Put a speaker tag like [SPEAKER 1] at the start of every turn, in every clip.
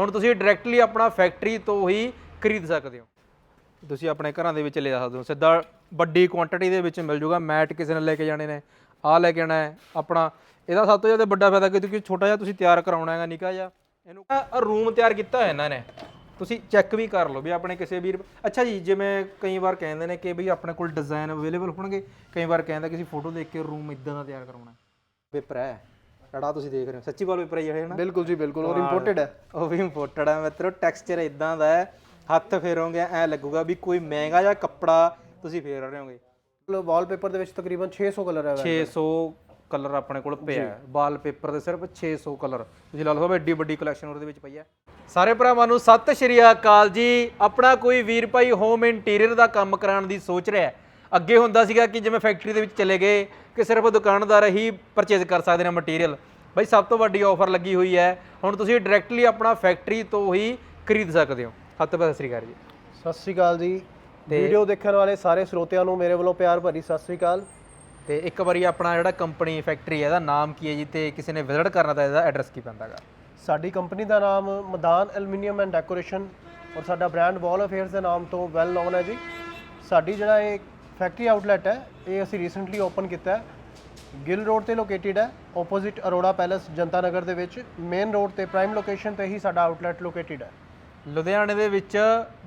[SPEAKER 1] ਹੁਣ ਤੁਸੀਂ ਡਾਇਰੈਕਟਲੀ ਆਪਣਾ ਫੈਕਟਰੀ ਤੋਂ ਹੀ ਖਰੀਦ ਸਕਦੇ ਹੋ। ਤੁਸੀਂ ਆਪਣੇ ਘਰਾਂ ਦੇ ਵਿੱਚ ਲੈ ਜਾ ਸਕਦੇ ਹੋ। ਸਿੱਧਾ ਵੱਡੀ ਕੁਆਂਟੀਟੀ ਦੇ ਵਿੱਚ ਮਿਲ ਜੂਗਾ। ਮੈਟ ਕਿਸੇ ਨੇ ਲੈ ਕੇ ਜਾਣੇ ਨੇ, ਆਹ ਲੈ ਕੇ ਆਣਾ ਹੈ, ਆਪਣਾ। ਇਹਦਾ ਸਭ ਤੋਂ ਜ਼ਿਆਦਾ ਵੱਡਾ ਫਾਇਦਾ ਕਿਉਂਕਿ ਛੋਟਾ ਜਿਹਾ ਤੁਸੀਂ ਤਿਆਰ ਕਰਾਉਣਾ ਹੈਗਾ, ਨਿੱਕਾ ਜਿਹਾ। ਇਹਨੂੰ ਰੂਮ ਤਿਆਰ ਕੀਤਾ ਹੋਇਆ ਇਹਨਾਂ ਨੇ। ਤੁਸੀਂ ਚੈੱਕ ਵੀ ਕਰ ਲਓ ਵੀ ਆਪਣੇ ਕਿਸੇ ਵੀਰ ਅੱਛਾ ਜੀ, ਜਿਵੇਂ ਕਈ ਵਾਰ ਕਹਿੰਦੇ ਨੇ ਕਿ ਬਈ ਆਪਣੇ ਕੋਲ ਡਿਜ਼ਾਈਨ ਅਵੇਲੇਬਲ ਹੋਣਗੇ। ਕਈ ਵਾਰ ਕਹਿੰਦਾ ਕਿ ਅਸੀਂ ਫੋਟੋ ਦੇਖ ਕੇ ਰੂਮ ਇਦਾਂ ਦਾ ਤਿਆਰ ਕਰਾਉਣਾ ਪੇਪਰ ਹੈ। ਜਿਹੜਾ ਤੁਸੀਂ ਦੇਖ ਰਹੇ ਹੋ ਸੱਚੀ ਵਾਲ ਪੇਪਰ ਹੈ ਨਾ
[SPEAKER 2] ਬਿਲਕੁਲ ਜੀ ਬਿਲਕੁਲ ਔਰ ਇੰਪੋਰਟਡ ਹੈ
[SPEAKER 1] ਉਹ ਵੀ ਇੰਪੋਰਟਡ ਹੈ ਮਿੱਤਰੋ ਟੈਕਸਚਰ ਇਦਾਂ ਦਾ ਹੈ ਹੱਥ ਫੇਰੋਗੇ ਐ ਲੱਗੂਗਾ ਵੀ ਕੋਈ ਮਹਿੰਗਾ ਜਿਹਾ ਕੱਪੜਾ ਤੁਸੀਂ ਫੇਰ ਰਹੇ ਹੋਗੇ
[SPEAKER 2] ਵਾਲਪੇਪਰ ਦੇ ਵਿੱਚ ਤਕਰੀਬਨ 600 ਕਲਰ ਹੈ
[SPEAKER 1] 600 ਕਲਰ ਆਪਣੇ ਕੋਲ ਪਿਆ ਹੈ ਵਾਲਪੇਪਰ ਦੇ ਸਿਰਫ 600 ਕਲਰ ਤੁਸੀਂ ਲਾ ਲਓ ਵੀ ਐਡੀ ਵੱਡੀ ਕਲੈਕਸ਼ਨ ਉਹਦੇ ਵਿੱਚ ਪਈ ਹੈ ਸਾਰੇ ਭਰਾਵਾਂ ਨੂੰ ਸਤਿ ਸ਼੍ਰੀ ਅਕਾਲ ਜੀ ਆਪਣਾ ਕੋਈ ਵੀਰ ਭਾਈ ਹੋਮ ਇੰਟੀਰੀਅਰ ਦਾ ਕੰਮ ਕਰਾਉਣ ਦੀ ਸੋਚ ਰਿਹਾ ਹੈ ਅੱਗੇ ਹੁੰਦਾ ਸੀਗਾ ਕਿ ਜਿਵੇਂ ਫੈਕਟਰੀ ਦੇ ਵਿੱਚ ਚਲੇ ਗਏ ਕਿ ਸਿਰਫ ਦੁਕਾਨਦਾਰ ਹੀ ਪਰਚੇਜ਼ ਕਰ ਸਕਦੇ ਨੇ ਮਟੀਰੀਅਲ ਬਾਈ ਸਭ ਤੋਂ ਵੱਡੀ ਆਫਰ ਲੱਗੀ ਹੋਈ ਹੈ। ਹੁਣ ਤੁਸੀਂ ਡਾਇਰੈਕਟਲੀ ਆਪਣਾ ਫੈਕਟਰੀ ਤੋਂ ਹੀ ਖਰੀਦ ਸਕਦੇ ਹੋ। ਹੱਥ ਪਾ ਸਤਿ ਸ਼੍ਰੀ ਅਕਾਲ ਜੀ।
[SPEAKER 2] ਸਤਿ ਸ੍ਰੀ ਅਕਾਲ ਜੀ। ਵੀਡੀਓ ਦੇਖਣ ਵਾਲੇ ਸਾਰੇ ਸਰੋਤਿਆਂ ਨੂੰ ਮੇਰੇ ਵੱਲੋਂ ਪਿਆਰ ਭਰੀ ਸਤਿ ਸ੍ਰੀ ਅਕਾਲ।
[SPEAKER 1] ਤੇ ਇੱਕ ਵਾਰੀ ਆਪਣਾ ਜਿਹੜਾ ਕੰਪਨੀ ਫੈਕਟਰੀ ਹੈ ਇਹਦਾ ਨਾਮ ਕੀ ਹੈ ਜੀ? ਤੇ ਕਿਸੇ ਨੇ ਵਿਜ਼ਿਟ ਕਰਨਾ ਤਾਂ ਇਹਦਾ ਐਡਰੈਸ ਕੀ ਪੈਂਦਾਗਾ
[SPEAKER 2] ਸਾਡੀ ਕੰਪਨੀ ਦਾ ਨਾਮ ਮਦਾਨ ਐਲੂਮੀਨੀਅਮ ਐਂਡ ਡੈਕੋਰੇਸ਼ਨ ਔਰ ਸਾਡਾ ਬ੍ਰਾਂਡ ਵਾਲ ਅਫੇਅਰਸ ਦੇ ਨਾਮ ਤੋਂ ਵੈਲ ਨੋਨ ਹੈ ਜੀ। ਸਾਡੀ ਜਿਹੜਾ ਇਹ ਫੈਕਟਰੀ ਆਊਟਲੈਟ ਹੈ, ਇਹ ਅਸੀਂ ਰੀਸੈਂਟਲੀ ਓਪਨ ਕੀਤਾ ਹੈ। ਗਿੱਲ ਰੋਡ ਤੇ ਲੋਕੇਟਿਡ ਹੈ ਆਪੋਜ਼ਿਟ ਅਰੋੜਾ ਪੈਲੇਸ ਜਨਤਾ ਨਗਰ ਦੇ ਵਿੱਚ। ਮੇਨ ਰੋਡ ਤੇ ਪ੍ਰਾਈਮ ਲੋਕੇਸ਼ਨ ਤੇ ਹੀ ਸਾਡਾ ਆਊਟਲੈਟ ਲੋਕੇਟਿਡ ਹੈ।
[SPEAKER 1] ਲੁਧਿਆਣੇ ਦੇ ਵਿੱਚ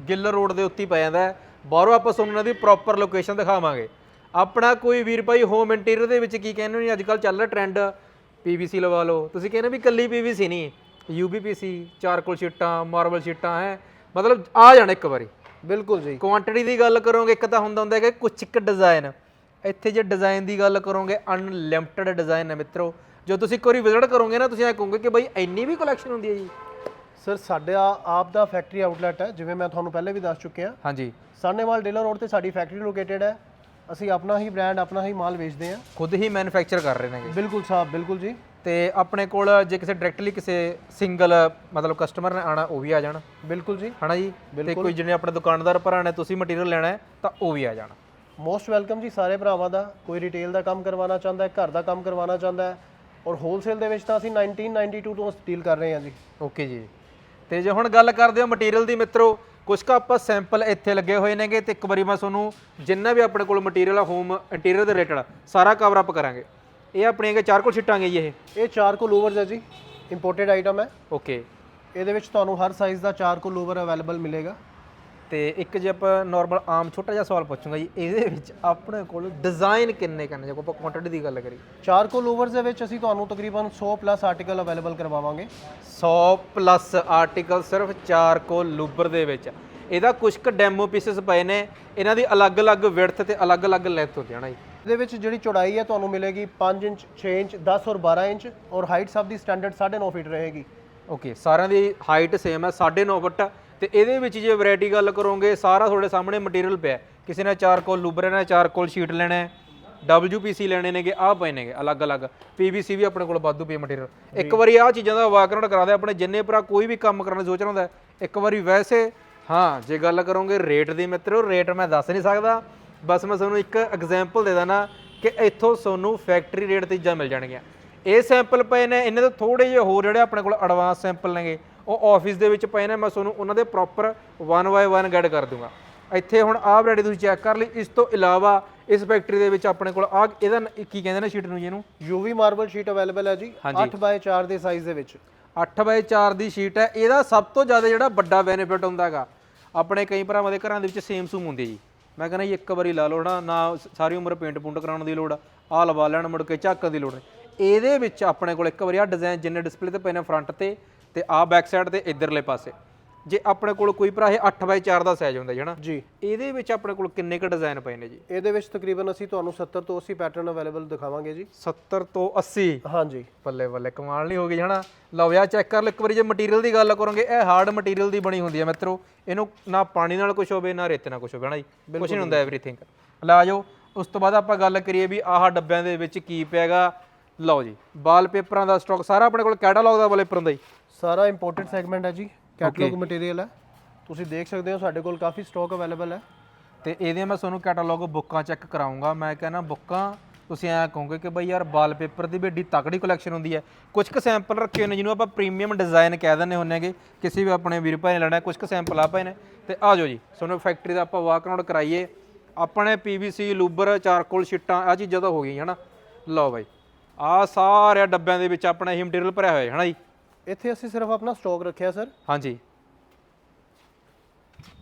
[SPEAKER 1] ਗਿੱਲ ਰੋਡ ਦੇ ਉੱਤੇ ਹੀ ਪੈ ਜਾਂਦਾ ਹੈ। ਬਾਹਰੋਂ ਆਪਾਂ ਤੁਹਾਨੂੰ ਇਹਨਾਂ ਦੀ ਪ੍ਰੋਪਰ ਲੋਕੇਸ਼ਨ ਦਿਖਾਵਾਂਗੇ। ਆਪਣਾ ਕੋਈ ਵੀਰ ਭਾਈ ਹੋਮ ਇੰਟੀਰੀਅਰ ਦੇ ਵਿੱਚ ਕੀ ਕਹਿੰਦੇ ਨੇ? ਅੱਜ ਕੱਲ ਚੱਲ ਰਿਹਾ ਟ੍ਰੈਂਡ ਪੀਵੀਸੀ ਲਵਾ ਲਓ। ਤੁਸੀਂ ਕਹਿੰਦੇ ਵੀ ਕੱਲੀ ਪੀਵੀਸੀ ਨਹੀਂ। ਯੂਬੀਪੀਸੀ ਚਾਰਕੋਲ ਸ਼ੀਟਾਂ ਮਾਰਬਲ ਸ਼ੀਟਾਂ, ਹੈ। ਮਤਲਬ ਆ ਜਾਣ ਇੱਕ ਵਾਰੀ।
[SPEAKER 2] ਬਿਲਕੁਲ ਜੀ।
[SPEAKER 1] ਕੁਆਂਟੀਟੀ ਦੀ ਗੱਲ ਕਰੋਗੇ ਇੱਕ ਤਾਂ ਹੁੰਦਾ ਹੁੰਦਾ ਹੈ ਕਿ ਕੁਛ ਇੱਕ ਡਿਜ਼ਾਈਨ ਇੱਥੇ ਜੇ ਡਿਜ਼ਾਈਨ ਦੀ ਗੱਲ ਕਰੋਗੇ ਅਨਲਿਮਟਿਡ ਡਿਜ਼ਾਈਨ ਹੈ ਮਿੱਤਰੋ। ਜੋ ਤੁਸੀਂ ਇੱਕ ਵਾਰੀ ਵਿਜ਼ਿਟ ਕਰੋਗੇ ਨਾ ਤੁਸੀਂ ਐ ਕਹੋਗੇ ਕਿ ਬਈ ਇੰਨੀ ਵੀ ਕਲੈਕਸ਼ਨ ਹੁੰਦੀ ਹੈ ਜੀ।
[SPEAKER 2] ਸਰ ਸਾਡਾ ਆਪ ਦਾ ਫੈਕਟਰੀ ਆਊਟਲੈਟ ਹੈ ਜਿਵੇਂ ਮੈਂ ਤੁਹਾਨੂੰ ਪਹਿਲੇ ਵੀ ਦੱਸ ਚੁੱਕਿਆ।
[SPEAKER 1] ਹਾਂਜੀ।
[SPEAKER 2] ਸਾਨੇਵਾਲ ਡੀਲਰ ਰੋਡ ਤੇ ਸਾਡੀ ਫੈਕਟਰੀ ਲੋਕੇਟਿਡ ਹੈ। ਅਸੀਂ ਆਪਣਾ ਹੀ ਬ੍ਰਾਂਡ ਆਪਣਾ ਹੀ ਮਾਲ ਵੇਚਦੇ ਹਾਂ।
[SPEAKER 1] ਖੁਦ ਹੀ ਮੈਨੂਫੈਕਚਰ ਕਰ ਰਹੇ ਨੇਗੇ।
[SPEAKER 2] ਬਿਲਕੁਲ ਸਾਹਿਬ ਬਿਲਕੁਲ ਜੀ।
[SPEAKER 1] ਤੇ ਆਪਣੇ ਕੋਲ ਜੇ ਕਿਸੇ ਡਾਇਰੈਕਟਲੀ ਕਿਸੇ ਸਿੰਗਲ ਮਤਲਬ ਕਸਟਮਰ ਨੇ ਆਣਾ ਉਹ ਵੀ ਆ ਜਾਣ।
[SPEAKER 2] ਬਿਲਕੁਲ ਜੀ।
[SPEAKER 1] ਹਨਾ ਜੀ? ਤੇ ਕੋਈ ਜਿਹਨੇ ਆਪਣੇ ਦੁਕਾਨਦਾਰ ਭਰਾ ਨੇ ਤੁਸੀਂ ਮਟੀਰੀਅਲ ਲੈਣਾ ਹੈ ਤਾਂ ਉਹ ਵੀ ਆ ਜਾਣ।
[SPEAKER 2] ਮੋਸਟ ਵੈਲਕਮ ਜੀ ਸਾਰੇ ਭਰਾਵਾਂ ਦਾ। ਕੋਈ ਰਿਟੇਲ ਦਾ ਕੰਮ ਕਰਵਾਉਣਾ ਚਾਹੁੰਦਾ ਹੈ ਘਰ ਦਾ ਕੰਮ ਕਰਵਾਉਣਾ ਚਾਹੁੰਦਾ ਹੈ ਔਰ ਹੋਲਸੇਲ ਦੇ ਵਿੱਚ ਤਾਂ ਅਸੀਂ 1992 ਤੋਂ ਡੀਲ ਕਰ ਰਹੇ ਹਾਂ ਜੀ।
[SPEAKER 1] ਓਕੇ ਜੀ। ਤੇ ਜੇ ਹੁਣ ਗੱਲ ਕਰਦੇ ਹਾਂ ਮਟੀਰੀਅਲ ਦੀ ਮਿੱਤਰੋ ਕੁਛ ਕੁ ਆਪਾਂ ਸੈਂਪਲ ਇੱਥੇ ਲੱਗੇ ਹੋਏ ਨੇਗੇ ਤੇ ਇੱਕ ਵਾਰੀ ਮੈਂ ਤੁਹਾਨੂੰ ਜਿੰਨਾ ਵੀ ਆਪਣੇ ਕੋਲ ਮਟੀਰੀਅਲ ਆ ਹੋਮ ਇੰਟੀਰੀਅਰ ਦੇ ਰਿਲੇਟਡ ਸਾਰਾ ਕਵਰ ਅਪ ਕਰਾਂਗੇ। ਇਹ ਆਪਣੀਆਂ ਕਿ ਚਾਰ ਕੋਲ ਛਿੱਟਾਂਗੇ ਜੀ ਇਹ?
[SPEAKER 2] ਇਹ ਚਾਰ ਕੋ ਲੋਵਰਸ ਹੈ ਜੀ ਇੰਪੋਰਟਡ ਆਈਟਮ ਹੈ।
[SPEAKER 1] ਓਕੇ
[SPEAKER 2] ਇਹਦੇ ਵਿੱਚ ਤੁਹਾਨੂੰ ਹਰ ਸਾਈਜ਼ ਦਾ ਚਾਰ ਕੋ ਲੋਵਰ ਅਵੇਲੇਬਲ ਮਿਲੇਗਾ।
[SPEAKER 1] ਤੇ ਇੱਕ ਜੇ ਆਪਾਂ ਨਾਰਮਲ ਆਮ ਛੋਟਾ ਜਿਹਾ ਸਵਾਲ ਪੁੱਛੂੰਗਾ ਜੀ ਇਹਦੇ ਵਿੱਚ ਆਪਣੇ ਕੋਲ ਡਿਜ਼ਾਈਨ ਕਿੰਨੇ ਕਰਨੇ ਜੇ ਆਪਾਂ ਕੁਆਂਟੀਟੀ ਦੀ ਗੱਲ ਕਰੀਏ।
[SPEAKER 2] ਚਾਰ ਕੋ ਲੋਵਰਸ ਦੇ ਵਿੱਚ ਅਸੀਂ ਤੁਹਾਨੂੰ ਤਕਰੀਬਨ 100 ਪਲੱਸ ਆਰਟੀਕਲ ਅਵੇਲੇਬਲ ਕਰਵਾਵਾਂਗੇ।
[SPEAKER 1] 100 ਪਲੱਸ ਆਰਟੀਕਲ ਸਿਰਫ 4 ਕੋ ਲੂਬਰ ਦੇ ਵਿੱਚ। ਇਹਦਾ ਕੁਝ ਕੁ ਡੈਮੋ ਪੀਸਸ ਪਏ ਨੇ ਇਹਨਾਂ ਦੀ ਅਲੱਗ-ਅਲੱਗ ਵਿਡਥ ਤੇ ਅਲੱਗ-ਅਲੱਗ ਲੈਂਥ ਹੁੰਦੀ ਹੈ ਨਾ ਜੀ।
[SPEAKER 2] ਇਹਦੇ ਵਿੱਚ ਜਿਹੜੀ ਚੌੜਾਈ ਹੈ ਤੁਹਾਨੂੰ ਮਿਲੇਗੀ 5 ਇੰਚ 6 ਇੰਚ 10 ਔਰ 12 ਇੰਚ ਔਰ ਹਾਈਟ ਸਭ ਦੀ ਸਟੈਂਡਰਡ 9.5 ਫੀਟ ਰਹੇਗੀ।
[SPEAKER 1] ਓਕੇ ਸਾਰਿਆਂ ਦੀ ਹਾਈਟ ਸੇਮ ਹੈ 9.5 ਫੁੱਟ। ਤੇ ਇਹਦੇ ਵਿੱਚ ਜੇ ਵੈਰਾਈਟੀ ਗੱਲ ਕਰੋਗੇ ਸਾਰਾ ਤੁਹਾਡੇ ਸਾਹਮਣੇ ਮਟੀਰੀਅਲ ਪਿਆ। ਕਿਸੇ ਨੇ ਚਾਰ ਕੋਲ ਲੂਬਰ ਨੇ ਚਾਰ ਕੋਲ ਸ਼ੀਟ ਲੈਣਾ ਹੈ WPC ਲੈਣੇ ਨੇਗੇ ਆਹ ਪਏ ਨੇਗੇ ਅਲੱਗ-ਅਲੱਗ PVC ਵੀ ਆਪਣੇ ਕੋਲ ਵਾਧੂ ਪਈ ਮਟੀਰੀਅਲ ਇੱਕ ਵਾਰੀ ਆਹ ਚੀਜ਼ਾਂ ਦਾ ਵਾਕਆਊਟ ਕਰਾ ਦੇ ਆਪਣੇ ਜਿੰਨੇ ਭਰਾ ਕੋਈ ਵੀ ਕੰਮ ਕਰਨ ਦੀ ਸੋਚ ਰਿਹਾ ਹੁੰਦਾ ਇੱਕ ਵਾਰੀ ਵੈਸੇ ਹਾਂ ਜੇ ਗੱਲ ਕਰੋਗੇ ਰੇਟ ਦੀ ਮਿੱਤਰੋ ਰੇਟ ਮੈਂ ਦੱਸ ਨਹੀਂ ਸਕਦਾ। ਬਸ ਮੈਂ ਤੁਹਾਨੂੰ ਇੱਕ ਐਗਜ਼ਾਮਪਲ ਦੇ ਦਾਂ ਕਿ ਇੱਥੋਂ ਤੁਹਾਨੂੰ ਫੈਕਟਰੀ ਰੇਟ ਤੇ ਚੀਜ਼ਾਂ ਮਿਲ ਜਾਣਗੀਆਂ। ਇਹ ਸੈਂਪਲ ਪਏ ਨੇ ਇਹਨਾਂ ਦੇ ਥੋੜੇ ਜਿਹੇ ਹੋਰ ਜਿਹੜੇ ਆਪਣੇ ਕੋਲ ਐਡਵਾਂਸ ਸੈਂਪਲ ਨੇਗੇ ਉਹ ਆਫਿਸ ਦੇ ਵਿੱਚ ਪਏ ਨੇ ਮੈਂ ਤੁਹਾਨੂੰ ਉਹਨਾਂ ਦੇ proper one by one guide ਕਰ ਦੂੰਗਾ। ਇੱਥੇ ਹੁਣ ਆਹ ਵੈਰਾਈਟੀ ਤੁਸੀਂ ਚੈੱਕ ਕਰ ਲਈ ਇਸ ਤੋਂ ਇਲਾਵਾ ਇਸ ਫੈਕਟਰੀ ਦੇ ਵਿੱਚ ਆਪਣੇ ਕੋਲ ਆ ਇਹਦਾ ਕੀ ਕਹਿੰਦੇ ਨੇ ਸ਼ੀਟ ਨੂੰ ਜੀ ਇਹਨੂੰ?
[SPEAKER 2] UV ਮਾਰਬਲ ਸ਼ੀਟ ਅਵੇਲੇਬਲ ਹੈ ਜੀ 8 ਬਾਏ 4 ਦੇ ਸਾਈਜ਼ ਦੇ ਵਿੱਚ।
[SPEAKER 1] 8 ਬਾਏ 4 ਦੀ ਸ਼ੀਟ ਹੈ ਇਹਦਾ ਸਭ ਤੋਂ ਜ਼ਿਆਦਾ ਜਿਹੜਾ ਵੱਡਾ ਬੈਨੀਫਿਟ ਹੁੰਦਾ ਹੈਗਾ ਆਪਣੇ ਕਈ ਭਰਾਵਾਂ ਦੇ ਘਰਾਂ ਦੇ ਵਿੱਚ ਸੇਮ ਸੂਮ ਹੁੰਦੀ ਜੀ। ਮੈਂ ਕਹਿੰਦਾ ਜੀ ਇੱਕ ਵਾਰੀ ਲਾ ਲਓ ਨਾ ਨਾ ਸਾਰੀ ਉਮਰ ਪੇਂਟ ਪੂੰਟ ਕਰਾਉਣ ਦੀ ਲੋੜ ਆ ਲਵਾ ਲੈਣ ਮੁੜ ਕੇ ਝਾਕਣ ਦੀ ਲੋੜ। ਨਹੀਂ ਇਹਦੇ ਵਿੱਚ ਆਪਣੇ ਕੋਲ ਇੱਕ ਵਾਰੀ ਆ ਡਿਜ਼ਾਈਨ ਜਿੰਨੇ ਡਿਸਪਲੇ ਤੇ ਪਏ ਨੇ ਫਰੰਟ ਤੇ ਤੇ ਆ ਬੈਕ ਸਾਈਡ ਤੇ ਇਧਰਲੇ ਪਾਸੇ। ਜੇ ਆਪਣੇ ਕੋਲ ਕੋਈ ਭਰਾ ਇਹ 8 ਬਾਏ 4 ਦਾ ਸਾਈਜ਼ ਹੁੰਦਾ ਜੀ ਹਨਾ?
[SPEAKER 2] ਜੀ।
[SPEAKER 1] ਇਹਦੇ ਵਿੱਚ ਆਪਣੇ ਕੋਲ ਕਿੰਨੇ ਕ ਡਿਜ਼ਾਈਨ ਪਏ ਨੇ ਜੀ?
[SPEAKER 2] ਇਹਦੇ ਵਿੱਚ ਤਕਰੀਬਨ ਅਸੀਂ ਤੁਹਾਨੂੰ 70 ਤੋਂ 80 ਪੈਟਰਨ ਅਵੇਲੇਬਲ ਦਿਖਾਵਾਂਗੇ ਜੀ।
[SPEAKER 1] 70 ਤੋਂ 80
[SPEAKER 2] ਹਾਂਜੀ।
[SPEAKER 1] ਬੱਲੇ ਬੱਲੇ ਕਮਾਲ ਨਹੀਂ ਹੋ ਗਈ ਹਨਾ? ਲਓ ਯਾ ਚੈੱਕ ਕਰ ਲਓ ਇੱਕ ਵਾਰੀ ਜੇ ਮਟੀਰੀਅਲ ਦੀ ਗੱਲ ਕਰੋਗੇ ਇਹ ਹਾਰਡ ਮਟੀਰੀਅਲ ਦੀ ਬਣੀ ਹੁੰਦੀ ਹੈ ਮਿੱਤਰੋ। ਇਹਨੂੰ ਨਾ ਪਾਣੀ ਨਾਲ ਕੁਝ ਹੋਵੇ ਨਾ ਰੇਤੇ ਨਾਲ ਕੁਝ ਹੋਵੇ ਹਨਾ ਜੀ? ਕੁਝ ਨਹੀਂ ਹੁੰਦਾ ਐਵਰੀਥਿੰਗ ਲਾ ਜਾਓ ਉਸ ਤੋਂ ਬਾਅਦ ਆਪਾਂ ਗੱਲ ਕਰੀਏ ਵੀ ਆਹ ਡੱਬਿਆਂ ਦੇ ਵਿੱਚ ਕੀ ਪਿਆਗਾ। ਲਓ ਜੀ ਵਾਲ ਪੇਪਰਾਂ ਦਾ ਸਟਾਕ ਸਾਰਾ ਆਪਣੇ ਕੋਲ ਕੈਟਾਲੌਗ ਦਾ ਵਾਲਪੇਪਰ ਹੁੰਦਾ ਜੀ?
[SPEAKER 2] ਸਾਰਾ ਇੰਪੋਰਟਡ ਸੈਗਮੈਂਟ ਹੈ ਜੀ। ਕੈਟਲੌਗ ਮਟੀਰੀਅਲ ਹੈ। ਤੁਸੀਂ ਦੇਖ ਸਕਦੇ ਹੋ ਸਾਡੇ ਕੋਲ ਕਾਫੀ ਸਟਾਕ ਅਵੇਲੇਬਲ ਹੈ।
[SPEAKER 1] ਤੇ ਇਹਦੇ ਮੈਂ ਤੁਹਾਨੂੰ ਕੈਟਾਲੌਗ ਬੁੱਕਾਂ ਚੈੱਕ ਕਰਾਉਂਗਾ। ਮੈਂ ਕਹਿੰਦਾ ਬੁੱਕਾਂ ਤੁਸੀਂ ਐਂ ਕਹੋਗੇ ਕਿ ਬਈ ਯਾਰ ਵਾਲਪੇਪਰ ਦੀ ਵੀ ਏਡੀ ਤਕੜੀ ਕਲੈਕਸ਼ਨ ਹੁੰਦੀ ਹੈ। ਕੁਝ ਕੁ ਸੈਂਪਲ ਰੱਖੇ ਹੋਏ ਨੇ ਜਿਹਨੂੰ ਆਪਾਂ ਪ੍ਰੀਮੀਅਮ ਡਿਜ਼ਾਈਨ ਕਹਿ ਦਿੰਦੇ ਹੁੰਦੇ ਹੈਗੇ। ਕਿਸੇ ਵੀ ਆਪਣੇ ਵੀਰ ਭਾਈ ਨੇ ਲੈਣਾ ਕੁਝ ਕੁ ਸੈਂਪਲ ਆ ਪਏ ਨੇ। ਤੇ ਆ ਜਾਓ ਜੀ ਤੁਹਾਨੂੰ ਫੈਕਟਰੀ ਦਾ ਆਪਾਂ ਵਾਕ ਆਊਟ ਕਰਾਈਏ। ਆਪਣੇ ਪੀਵੀਸੀ ਲੂਬਰ ਚਾਰਕੋਲ ਸ਼ੀਟਾਂ ਆ ਚੀਜ਼ਾਂ ਤਾਂ ਹੋ ਗਈਆਂ ਹਨਾ? ਲਓ ਬਾਈ ਆ ਸਾਰੇ ਡੱਬਿਆਂ ਦੇ ਵਿੱਚ ਆਪਣਾ ਇਹ ਮਟੀਰੀਅਲ ਭਰਿਆ ਹੋਇਆ ਹੈ ਹਨਾ ਜੀ?
[SPEAKER 2] ਇੱਥੇ ਅਸੀਂ ਸਿਰਫ ਆਪਣਾ ਸਟਾਕ ਰੱਖਿਆ ਸਰ
[SPEAKER 1] ਹਾਂਜੀ।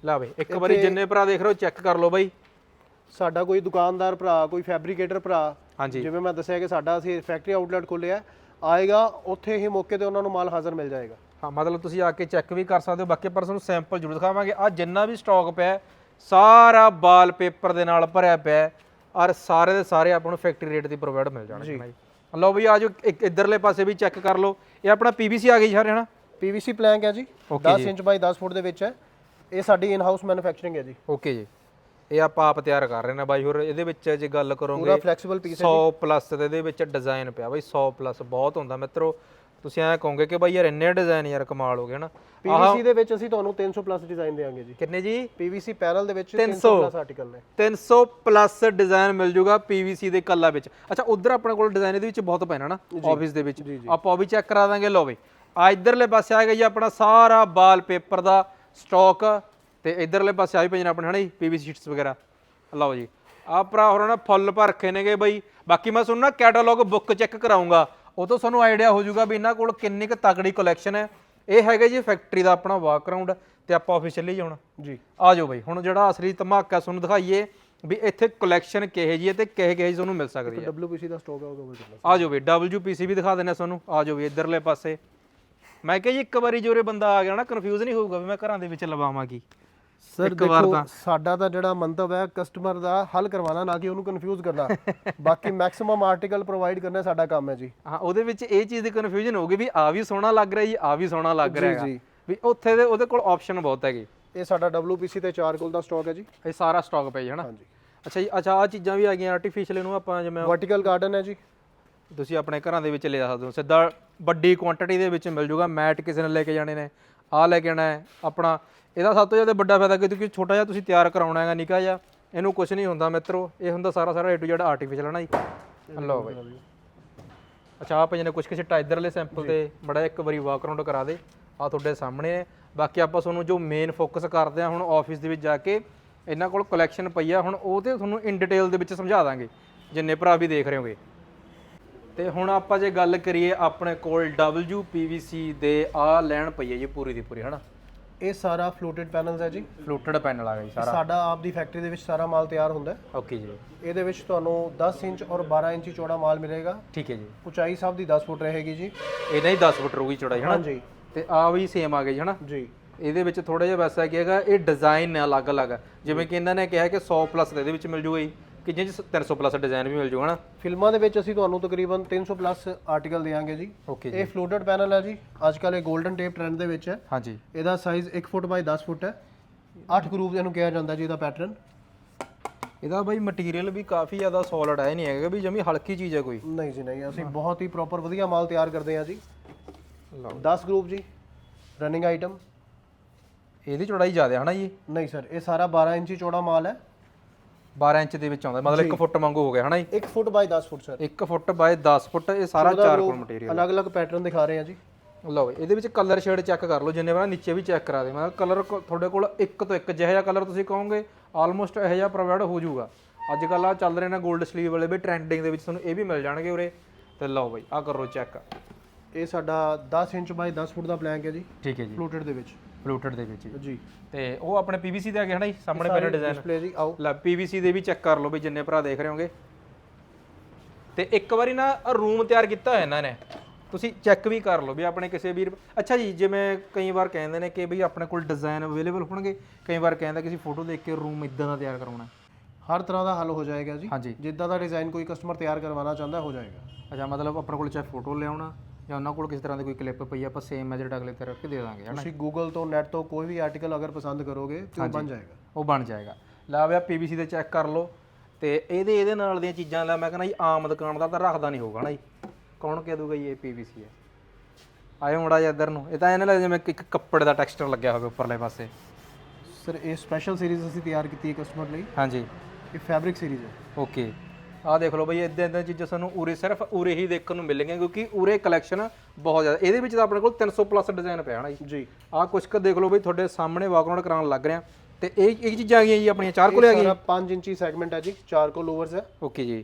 [SPEAKER 1] ਲਾ ਬਈ ਇੱਕ ਵਾਰੀ ਜਿੰਨੇ ਭਰਾ ਦੇਖ ਰਹੇ ਹੋ ਚੈੱਕ ਕਰ ਲਓ ਬਾਈ।
[SPEAKER 2] ਸਾਡਾ ਕੋਈ ਦੁਕਾਨਦਾਰ ਭਰਾ ਕੋਈ ਫੈਬਰੀਕੇਟਰ ਭਰਾ
[SPEAKER 1] ਹਾਂਜੀ।
[SPEAKER 2] ਜਿਵੇਂ ਮੈਂ ਦੱਸਿਆ ਕਿ ਸਾਡਾ ਅਸੀਂ ਫੈਕਟਰੀ ਆਊਟਲੈਟ ਖੋਲਿਆ ਆਏਗਾ ਉੱਥੇ ਹੀ ਮੌਕੇ ਤੇ ਉਹਨਾਂ ਨੂੰ ਮਾਲ ਹਾਜ਼ਰ ਮਿਲ ਜਾਏਗਾ।
[SPEAKER 1] ਹਾਂ ਮਤਲਬ ਤੁਸੀਂ ਆ ਕੇ ਚੈੱਕ ਵੀ ਕਰ ਸਕਦੇ ਹੋ ਬਾਕੀ ਪਰ ਤੁਹਾਨੂੰ ਸੈਂਪਲ ਜ਼ਰੂਰ ਦਿਖਾਵਾਂਗੇ। ਆ ਜਿੰਨਾ ਵੀ ਸਟਾਕ ਪਿਆ ਹੈ, ਸਾਰਾ ਵਾਲ ਪੇਪਰ ਦੇ ਨਾਲ ਭਰਿਆ ਪਿਆ ਹੈ ਔਰ ਸਾਰੇ ਦੇ ਸਾਰੇ ਆਪਾਂ ਨੂੰ ਫੈਕਟਰੀ ਰੇਟ ਦੀ ਪ੍ਰੋਵਾਈਡ ਮਿਲ ਜਾਣਗੇ ਜੀ। ਲਓ ਵੀ ਆਜੋ ਇੱਕ ਇਧਰਲੇ ਪਾਸੇ ਵੀ ਚੈੱਕ ਕਰ ਲਓ। ਇਹ ਆਪਣਾ ਪੀਵੀਸੀ ਆ ਗਈ ਸਾਰੇ ਹਨਾ?
[SPEAKER 2] ਪੀਵੀਸੀ ਪਲੈਂਕ ਹੈ ਜੀ।
[SPEAKER 1] Okay
[SPEAKER 2] 10 ਇੰਚ ਬਾਈ 10 ਫੁੱਟ ਦੇ ਵਿੱਚ ਹੈ। ਇਹ ਸਾਡੀ ਇਨ ਹਾਊਸ ਮੈਨੂਫੈਕਚਰਿੰਗ ਹੈ ਜੀ।
[SPEAKER 1] ਓਕੇ ਜੀ। ਇਹ ਆਪਾਂ ਆਪ ਤਿਆਰ ਕਰ ਰਹੇ ਨੇ ਬਾਈ ਹੋਰ ਇਹਦੇ ਵਿੱਚ ਜੇ ਗੱਲ
[SPEAKER 2] ਪੂਰਾ
[SPEAKER 1] ਕਰੋਗੇ
[SPEAKER 2] ਫਲੈਕਸੀਬਲ ਪੀਸ
[SPEAKER 1] 100 ਪਲੱਸ ਤੇ ਇਹਦੇ ਵਿੱਚ ਡਿਜ਼ਾਈਨ ਪਿਆ ਬਾਈ 100 ਪਲੱਸ ਬਹੁਤ ਹੁੰਦਾ ਮਿੱਤਰੋ। ਤੁਸੀਂ ਐਂ ਕਹੋਗੇ ਕਿ ਬਾਈ ਯਾਰ ਇੰਨੇ ਡਿਜ਼ਾਈਨ ਯਾਰ ਕਮਾਲ ਹੋ ਗਏ ਹਨਾ?
[SPEAKER 2] ਪੀਵੀਸੀ ਦੇ ਵਿੱਚ ਅਸੀਂ ਤੁਹਾਨੂੰ 300 ਪਲੱਸ ਡਿਜ਼ਾਈਨ ਦੇਵਾਂਗੇ ਜੀ।
[SPEAKER 1] ਕਿੰਨੇ ਜੀ?
[SPEAKER 2] ਪੀਵੀਸੀ ਪੈਨਲ ਦੇ ਵਿੱਚ
[SPEAKER 1] 300
[SPEAKER 2] 300 ਪਲੱਸ ਆਰਟੀਕਲ ਨੇ।
[SPEAKER 1] 300 ਪਲੱਸ ਡਿਜ਼ਾਈਨ ਮਿਲ ਜੂਗਾ ਪੀਵੀਸੀ ਦੇ ਕੱਲਾ ਵਿੱਚ। ਅੱਛਾ ਉਧਰ ਆਪਣੇ ਕੋਲ ਡਿਜ਼ਾਈਨ ਇਹਦੇ ਵਿੱਚ ਬਹੁਤ ਪੈਣਾ ਨਾ ਆਫਿਸ ਦੇ ਵਿੱਚ। ਆਪਾਂ ਉਹ ਵੀ ਚੈੱਕ ਕਰਾ ਦਾਂਗੇ ਲਓ ਬਈ। ਆ ਇਧਰਲੇ ਪਾਸੇ ਆ ਗਿਆ ਜੀ ਆਪਣਾ ਸਾਰਾ ਵਾਲ ਪੇਪਰ ਦਾ ਸਟਾਕ ਤੇ ਇਧਰਲੇ ਪਾਸੇ ਆ ਵੀ ਨੇ ਆਪਣੇ ਹਨਾ ਜੀ ਪੀਵੀਸੀ ਸ਼ੀਟਸ ਵਗੈਰਾ। ਲਓ ਜੀ। ਆ ਭਰਾ ਹੋਰਾਂ ਨੇ ਫੁੱਲ ਭਰ ਰੱਖੇ ਨੇਗੇ ਬਈ। ਬਾਕੀ ਮੈਂ ਤੁਹਾਨੂੰ ਨਾ ਕੈਟਾਲੌਗ ਬੁੱਕ ਚੈੱਕ ਕਰਾਉਂਗਾ ਉਹ ਤੋਂ ਤੁਹਾਨੂੰ ਆਈਡੀਆ ਹੋ ਜਾਊਗਾ ਵੀ ਇਹਨਾਂ ਕੋਲ ਕਿੰਨੀ ਕੁ ਤਕੜੀ ਕਲੈਕਸ਼ਨ ਹੈ। ਇਹ ਹੈਗਾ ਜੀ ਫੈਕਟਰੀ ਦਾ ਆਪਣਾ ਵਾਕ ਤੇ ਆਪਾਂ ਆਫਿਸ ਚੱਲੀ ਜਾਣਾ
[SPEAKER 2] ਜੀ।
[SPEAKER 1] ਆ ਜਾਓ ਬਈ। ਹੁਣ ਜਿਹੜਾ ਅਸਲੀ ਧਮਾਕਾ ਤੁਹਾਨੂੰ ਦਿਖਾਈਏ ਵੀ ਇੱਥੇ ਕਲੈਕਸ਼ਨ ਕਿਹੇ ਜੀ ਹੈ ਤੇ ਕਿਹੇ ਕਿਹੇ ਤੁਹਾਨੂੰ ਮਿਲ ਸਕਦੀ ਹੈ।
[SPEAKER 2] WPC ਦਾ ਸਟਾਕ ਹੈ ਉਹ ਕਵਰ ਕਰਨਾ
[SPEAKER 1] ਆ ਜਾਓ ਬਈ WPC ਵੀ ਦਿਖਾ ਆ ਤੁਹਾਨੂੰ। ਆ ਜਾਓ ਬਈ ਇਧਰਲੇ ਪਾਸੇ। ਮੈਂ ਕਿਹਾ ਜੀ ਇੱਕ ਵਾਰੀ ਜੋਰੇ ਬੰਦਾ ਆ ਗਿਆ ਨਾ ਕਨਫਿਊਜ਼ ਨਹੀਂ ਹੋਊਗਾ ਵੀ ਮੈਂ ਘਰਾਂ ਦੇ ਵਿੱਚ ਲਵਾਵਾਂ ਕੀ।
[SPEAKER 2] ਸਰ ਦੇਖੋ ਸਾਡਾ ਤਾਂ ਜਿਹੜਾ ਮੰਤਵ ਹੈ ਕਸਟਮਰ ਦਾ ਹੱਲ ਕਰਵਾਉਣਾ ਨਾ ਕਿ ਉਹਨੂੰ ਕਨਫਿਊਜ਼ ਕਰਨਾ ਬਾਕੀ ਮੈਕਸਿਮਮ ਆਰਟੀਕਲ ਪ੍ਰੋਵਾਈਡ ਕਰਨਾ ਸਾਡਾ ਕੰਮ ਹੈ ਜੀ।
[SPEAKER 1] ਹਾਂ ਉਹਦੇ ਵਿੱਚ ਇਹ ਚੀਜ਼ ਦੀ ਕਨਫਿਊਜ਼ਨ ਹੋਊਗੀ ਵੀ ਆ ਵੀ ਸੋਹਣਾ ਲੱਗ ਰਿਹਾ ਜੀ ਆ ਵੀ ਸੋਹਣਾ ਲੱਗ ਰਿਹਾ
[SPEAKER 2] ਜੀ।
[SPEAKER 1] ਵੀ ਉੱਥੇ ਦੇ ਉਹਦੇ ਕੋਲ ਆਪਸ਼ਨ ਬਹੁਤ ਹੈਗੇ।
[SPEAKER 2] ਇਹ ਸਾਡਾ WPC ਤੇ ਚਾਰਕੋਲ ਦਾ ਸਟਾਕ ਹੈ ਜੀ।
[SPEAKER 1] ਇਹ ਸਾਰਾ ਸਟਾਕ ਪਈ ਹੈ ਨਾ
[SPEAKER 2] ਹਾਂਜੀ।
[SPEAKER 1] ਅੱਛਾ ਜੀ ਅੱਛਾ ਆ ਚੀਜ਼ਾਂ ਵੀ ਆ ਗਈਆਂ ਆਰਟੀਫੀਸ਼ੀਅਲ ਇਹਨੂੰ ਆਪਾਂ ਜਿਵੇਂ
[SPEAKER 2] ਵਰਟੀਕਲ ਗਾਰਡਨ ਹੈ ਜੀ।
[SPEAKER 1] ਤੁਸੀਂ ਆਪਣੇ ਘਰਾਂ ਦੇ ਵਿੱਚ ਲੈ ਸਕਦੇ ਹੋ। ਸਿੱਧਾ ਵੱਡੀ ਕੁਆਂਟੀਟੀ ਦੇ ਵਿੱਚ ਮਿਲ ਜੂਗਾ ਮੈਟ ਕਿਸੇ ਨੇ ਲੈ ਕੇ ਜਾਣੇ ਨੇ ਆਹ ਲੈ ਕੇ ਆਣਾ ਹੈ ਆਪਣਾ ਇਹਦਾ ਸਭ ਤੋਂ ਜ਼ਿਆਦਾ ਵੱਡਾ ਫਾਇਦਾ ਕਿ ਕਿਉਂਕਿ ਛੋਟਾ ਜਿਹਾ ਤੁਸੀਂ ਤਿਆਰ ਕਰਾਉਣਾ ਹੈਗਾ, ਨਿੱਕਾ ਜਿਹਾ, ਇਹਨੂੰ ਕੁਝ ਨਹੀਂ ਹੁੰਦਾ ਮਿੱਤਰੋ, ਇਹ ਹੁੰਦਾ ਸਾਰਾ ਸਾਰਾ ਏ ਟੂ ਜ਼ੈਡ ਆਰਟੀਫੀਸ਼ੀਅਲ ਹੈ ਨਾ ਜੀ। ਲਓ ਬਾਈ। ਅੱਛਾ ਆ ਪਏ ਨੇ ਕੁਝ ਕਿਸੇ ਇਧਰਲੇ ਸੈਂਪਲ ਤੇ, ਬੜਾ ਇੱਕ ਵਾਰੀ ਵਾਕ ਅਰਾਊਂਡ ਕਰਾ ਦੇ। ਆ ਤੁਹਾਡੇ ਸਾਹਮਣੇ ਨੇ ਬਾਕੀ ਆਪਾਂ ਤੁਹਾਨੂੰ ਜੋ ਮੇਨ ਫੋਕਸ ਕਰਦੇ ਆ ਹੁਣ ਆਫਿਸ ਦੇ ਵਿੱਚ ਜਾ ਕੇ, ਇਹਨਾਂ ਕੋਲ ਕਲੈਕਸ਼ਨ ਪਈ ਆ, ਹੁਣ ਉਹ ਤੇ ਤੁਹਾਨੂੰ ਇਨ ਡਿਟੇਲ ਦੇ ਵਿੱਚ ਸਮਝਾ ਦਾਂਗੇ, ਜਿੰਨੇ ਭਰਾ ਵੀ ਦੇਖ ਰਹੇ ਹੋਗੇ। ਤੇ ਹੁਣ ਆਪਾਂ ਜੇ ਗੱਲ ਕਰੀਏ ਆਪਣੇ ਕੋਲ WPVC ਦੇ ਆ ਲੈਣ ਪਈ ਹੈ ਜੀ ਪੂਰੀ ਦੀ ਪੂਰੀ, ਹਨਾ?
[SPEAKER 2] ਇਹ ਸਾਰਾ ਫਲੋਟਡ ਪੈਨਲਸ ਹੈ ਜੀ।
[SPEAKER 1] ਫਲੂਟਡ ਪੈਨਲ ਆ ਗਿਆ ਜੀ ਸਾਰਾ।
[SPEAKER 2] ਸਾਡਾ ਆਪ ਦੀ ਫੈਕਟਰੀ ਦੇ ਵਿੱਚ ਸਾਰਾ ਮਾਲ ਤਿਆਰ ਹੁੰਦਾ ਹੈ।
[SPEAKER 1] ਓਕੇ ਜੀ।
[SPEAKER 2] ਇਹਦੇ ਵਿੱਚ ਤੁਹਾਨੂੰ 10 ਇੰਚ ਔਰ 12 ਇੰਚੀ ਚੌੜਾ ਮਾਲ ਮਿਲੇਗਾ।
[SPEAKER 1] ਠੀਕ ਹੈ ਜੀ।
[SPEAKER 2] ਉਚਾਈ ਸਭ ਦੀ 10 ਫੁੱਟ ਰਹੇਗੀ ਜੀ।
[SPEAKER 1] ਇਹਦਾ ਹੀ 10 ਫੁੱਟ ਰਹੂਗੀ ਚੌੜਾਈ ਹਨਾ?
[SPEAKER 2] ਹਾਂਜੀ।
[SPEAKER 1] ਤੇ ਆ ਵੀ ਸੇਮ ਆ ਗਈ ਹਨਾ?
[SPEAKER 2] ਜੀ।
[SPEAKER 1] ਇਹਦੇ ਵਿੱਚ ਥੋੜਾ ਜਿਹਾ ਵੈਸਾ ਕੀ ਹੈਗਾ ਇਹ ਡਿਜ਼ਾਈਨ ਅਲੱਗ-ਅਲੱਗ। ਜਿਵੇਂ ਕਿ ਇਹਨਾਂ ਨੇ ਕਿਹਾ ਕਿ 100 ਪਲੱਸ ਇਹਦੇ ਵਿੱਚ ਮਿਲ ਜੂਗਾ ਜੀ। ਕਿ ਜਿਹਦੇ 'ਚ 300 ਪਲੱਸ ਡਿਜ਼ਾਈਨ ਵੀ ਮਿਲ ਜੂਗਾ ਹਨਾ?
[SPEAKER 2] ਫਿਲਮਾਂ ਦੇ ਵਿੱਚ ਅਸੀਂ ਤੁਹਾਨੂੰ ਤਕਰੀਬਨ 300 ਪਲੱਸ ਆਰਟੀਕਲ ਦੇਵਾਂਗੇ ਜੀ।
[SPEAKER 1] ਓਕੇ
[SPEAKER 2] ਇਹ ਫਲੋਟਡ ਪੈਨਲ ਹੈ ਜੀ। ਅੱਜ ਕੱਲ ਇਹ 골ਡਨ ਟੇਪ ਟ੍ਰੈਂਡ ਦੇ ਵਿੱਚ ਹੈ।
[SPEAKER 1] ਹਾਂਜੀ।
[SPEAKER 2] ਇਹਦਾ ਸਾਈਜ਼ 1 ਫੁੱਟ ਬਾਈ 10 ਫੁੱਟ ਹੈ। 8 ਗਰੂਪ ਇਹਨੂੰ ਕਿਹਾ ਜਾਂਦਾ ਜੀ ਇਹਦਾ ਪੈਟਰਨ
[SPEAKER 1] ਇਹਦਾ ਬਾਈ ਮਟੀਰੀਅਲ ਵੀ ਕਾਫੀ ਜ਼ਿਆਦਾ ਸੋਲਿਡ ਹੈ ਇਹ ਨਹੀਂ ਹੈਗਾ ਵੀ ਜਮੀ ਹਲਕੀ ਚੀਜ਼ ਹੈ ਕੋਈ।
[SPEAKER 2] ਨਹੀਂ ਜੀ ਨਹੀਂ ਅਸੀਂ ਬਹੁਤ ਹੀ ਪ੍ਰੋਪਰ ਵਧੀਆ ਮਾਲ ਤਿਆਰ ਕਰਦੇ ਹਾਂ ਜੀ।
[SPEAKER 1] ਲਓ
[SPEAKER 2] 10 ਗਰੂਪ ਜੀ ਰਨਿੰਗ ਆਈਟਮ
[SPEAKER 1] ਇਹਦੀ ਚੌੜਾਈ ਜ਼ਿਆਦਾ ਹਨਾ ਜੀ?
[SPEAKER 2] ਨਹੀਂ ਸਰ ਇਹ ਸਾਰਾ 12 ਇੰਚੀ ਚੌੜਾ ਮਾਲ ਹੈ।
[SPEAKER 1] 12 ਇੰਚ ਦੇ ਵਿੱਚ ਆਉਂਦਾ ਮਤਲਬ 1 ਫੁੱਟ ਵਾਂਗੂ ਹੋ ਗਿਆ ਹਨਾ ਜੀ?
[SPEAKER 2] 1 ਫੁੱਟ ਬਾਈ 10 ਫੁੱਟ ਸਰ।
[SPEAKER 1] 1 ਫੁੱਟ ਬਾਏ 10 ਫੁੱਟ ਇਹ ਸਾਰਾ ਚਾਰਕੋਲ ਮਟੀਰੀਅਲ
[SPEAKER 2] ਅਲੱਗ-ਅਲੱਗ ਪੈਟਰਨ ਦਿਖਾ ਰਹੇ ਹਾਂ ਜੀ।
[SPEAKER 1] ਲਓ ਬਈ, ਇਹਦੇ ਵਿੱਚ ਕਲਰ ਸ਼ੇਡ ਚੈੱਕ ਕਰ ਲਓ ਜਿੰਨੇ ਵਾਰ ਨੀਚੇ ਵੀ ਚੈੱਕ ਕਰਾ ਦੇ। ਮੈਂ ਕਲਰ ਤੁਹਾਡੇ ਕੋਲ ਇੱਕ ਤੋਂ ਇੱਕ ਜਿਹੋ ਜਿਹਾ ਕਲਰ ਤੁਸੀਂ ਕਹੋਗੇ ਆਲਮੋਸਟ ਇਹੋ ਜਿਹਾ ਪ੍ਰੋਵਾਈਡ ਹੋ ਜਾਊਗਾ। ਅੱਜ ਕੱਲ ਆ ਚੱਲ ਰਹੇ ਨੇ 골ਡ ਸਲੀਵ ਵਾਲੇ ਵੀ ਟ੍ਰੈਂਡਿੰਗ ਦੇ ਵਿੱਚ ਤੁਹਾਨੂੰ ਇਹ ਵੀ ਮਿਲ ਜਾਣਗੇ ਉਰੇ। ਤੇ ਲਓ ਬਈ ਆ ਕਰੋ ਚੈੱਕ
[SPEAKER 2] ਇਹ ਸਾਡਾ 10 ਇੰਚ ਬਾਈ 10 ਫੁੱਟ ਦਾ ਪਲੈਂਕ ਹੈ ਜੀ
[SPEAKER 1] ਠੀਕ ਹੈ ਜੀ।
[SPEAKER 2] ਫਲੋਟਡ ਦੇ ਵਿੱਚ।
[SPEAKER 1] ਫਲੂਟਡ ਦੇ ਵਿੱਚ।
[SPEAKER 2] ਜੀ।
[SPEAKER 1] ਤੇ ਉਹ ਆਪਣੇ ਪੀਵੀਸੀ ਦੇ ਆ ਗਏ ਹਨਾ ਜੀ ਸਾਹਮਣੇ ਪਹਿਲੇ ਡਿਜ਼ਾਈਨ
[SPEAKER 2] ਡਿਸਪਲੇ ਜੀ ਆਓ।
[SPEAKER 1] ਲੈ ਪੀਵੀਸੀ ਦੇ ਵੀ ਚੈੱਕ ਕਰ ਲਓ ਵੀ ਜਿੰਨੇ ਭਰਾ ਦੇਖ ਰਹੇ ਹੋਗੇ ਤੇ ਇੱਕ ਵਾਰੀ ਨਾ ਰੂਮ ਤਿਆਰ ਕੀਤਾ ਹੋਇਆ ਇਹਨਾਂ ਨੇ। ਤੁਸੀਂ ਚੈੱਕ ਵੀ ਕਰ ਲਓ ਵੀ ਆਪਣੇ ਕਿਸੇ ਵੀਰ ਅੱਛਾ ਜੀ ਜਿਵੇਂ ਕਈ ਵਾਰ ਕਹਿੰਦੇ ਨੇ ਕਿ ਬਈ ਆਪਣੇ ਕੋਲ ਡਿਜ਼ਾਈਨ ਅਵੇਲੇਬਲ ਹੋਣਗੇ ਕਈ ਵਾਰ ਕਹਿੰਦਾ ਕਿਸੇ ਫੋਟੋ ਦੇਖ ਕੇ ਰੂਮ ਇਦਾਂ ਦਾ ਤਿਆਰ ਕਰਾਉਣਾ
[SPEAKER 2] ਹਰ ਤਰ੍ਹਾਂ ਦਾ ਹੱਲ ਹੋ ਜਾਏਗਾ ਜੀ। ਜਿੱਦਾਂ ਦਾ ਡਿਜ਼ਾਈਨ ਕੋਈ ਕਸਟਮਰ ਤਿਆਰ ਕਰਵਾਉਣਾ ਚਾਹੁੰਦਾ ਹੋ ਜਾਏਗਾ।
[SPEAKER 1] ਅੱਛਾ ਮਤਲਬ ਆਪਣੇ ਕੋਲ ਚਾਹੇ ਫੋਟੋ ਲਿਆਉਣਾ ਜਾਂ ਉਹਨਾਂ ਕੋਲ ਕਿਸੇ ਤਰ੍ਹਾਂ ਦੀ ਕੋਈ ਕਲਿੱਪ ਪਈ ਆ, ਆਪਾਂ ਸੇਮ ਮੈਜਰ ਅਗਲੇ ਤੇ ਰੱਖ ਕੇ ਦੇ ਦਾਂਗੇ ਹਨਾ
[SPEAKER 2] ਤੁਸੀਂ ਗੂਗਲ ਤੋਂ ਨੈਟ ਤੋਂ ਕੋਈ ਵੀ ਆਰਟੀਕਲ ਅਗਰ ਪਸੰਦ ਕਰੋਗੇ ਤੇ ਉਹ ਬਣ ਜਾਏਗਾ।
[SPEAKER 1] ਉਹ ਬਣ ਜਾਏਗਾ। ਲੈ ਵਿਆ ਪੀਵੀਸੀ ਦੇ ਚੈੱਕ ਕਰ ਲਓ ਤੇ ਇਹਦੇ ਇਹਦੇ ਨਾਲ ਦੀਆਂ ਚੀਜ਼ਾਂ ਲੈ ਮੈਂ ਕਹਿੰਦਾ ਜੀ ਆਮ ਦੁਕਾਨ ਦਾ ਤਾਂ ਰੱਖਦਾ ਨਹੀਂ ਹੋਊਗਾ ਨਾ ਜੀ? ਕੌਣ ਕਹਿ ਦੂਗਾ ਜੀ ਇਹ ਪੀਵੀਸੀ ਹੈ? ਆਇਓ ਮੁੰਡਾ ਜਿਹਾ ਇੱਧਰ ਨੂੰ। ਇਹ ਤਾਂ ਇਹਨਾਂ ਲੱਗਦਾ ਜਿਵੇਂ ਇੱਕ ਕੱਪੜੇ ਦਾ ਟੈਕਸਚਰ ਲੱਗਿਆ ਹੋਵੇ ਉੱਪਰਲੇ ਪਾਸੇ।
[SPEAKER 2] ਸਰ ਇਹ ਸਪੈਸ਼ਲ ਸੀਰੀਜ਼ ਅਸੀਂ ਤਿਆਰ ਕੀਤੀ ਹੈ ਕਸਟਮਰ ਲਈ।
[SPEAKER 1] ਹਾਂਜੀ।
[SPEAKER 2] ਇਹ ਫੈਬਰਿਕ ਸੀਰੀਜ਼ ਹੈ।
[SPEAKER 1] ਓਕੇ ਆਹ ਦੇਖ ਲਓ ਬਈ ਇਦਾਂ ਇਦਾਂ ਚੀਜ਼ਾਂ ਸਾਨੂੰ ਉਰੇ ਸਿਰਫ ਉਰੇ ਹੀ ਦੇਖਣ ਨੂੰ ਮਿਲਣਗੀਆਂ ਕਿਉਂਕਿ ਉਰੇ ਕਲੈਕਸ਼ਨ ਬਹੁਤ ਜ਼ਿਆਦਾ ਇਹਦੇ ਵਿੱਚ ਤਾਂ ਆਪਣੇ ਕੋਲ 300 ਪਲੱਸ ਡਿਜ਼ਾਈਨ ਪਿਆ ਹਨਾ ਜੀ।
[SPEAKER 2] ਜੀ।
[SPEAKER 1] ਆਹ ਕੁਛ ਕੁ ਦੇਖ ਲਓ ਬਈ ਤੁਹਾਡੇ ਸਾਹਮਣੇ ਵਾਕਆਊਟ ਕਰਾਉਣ ਲੱਗ ਰਿਹਾ। ਤੇ ਇਹ ਇਹ ਚੀਜ਼ਾਂ ਆ ਗਈਆਂ ਜੀ ਆਪਣੀਆਂ ਚਾਰ ਕੋਲੇ ਆ ਗਈਆਂ।
[SPEAKER 2] ਸਾਰਾ 5 ਇੰਚੀ ਸੈਗਮੈਂਟ ਹੈ ਜੀ ਚਾਰਕੋਲ ਲੂਵਰਸ ਹੈ।
[SPEAKER 1] ਓਕੇ ਜੀ।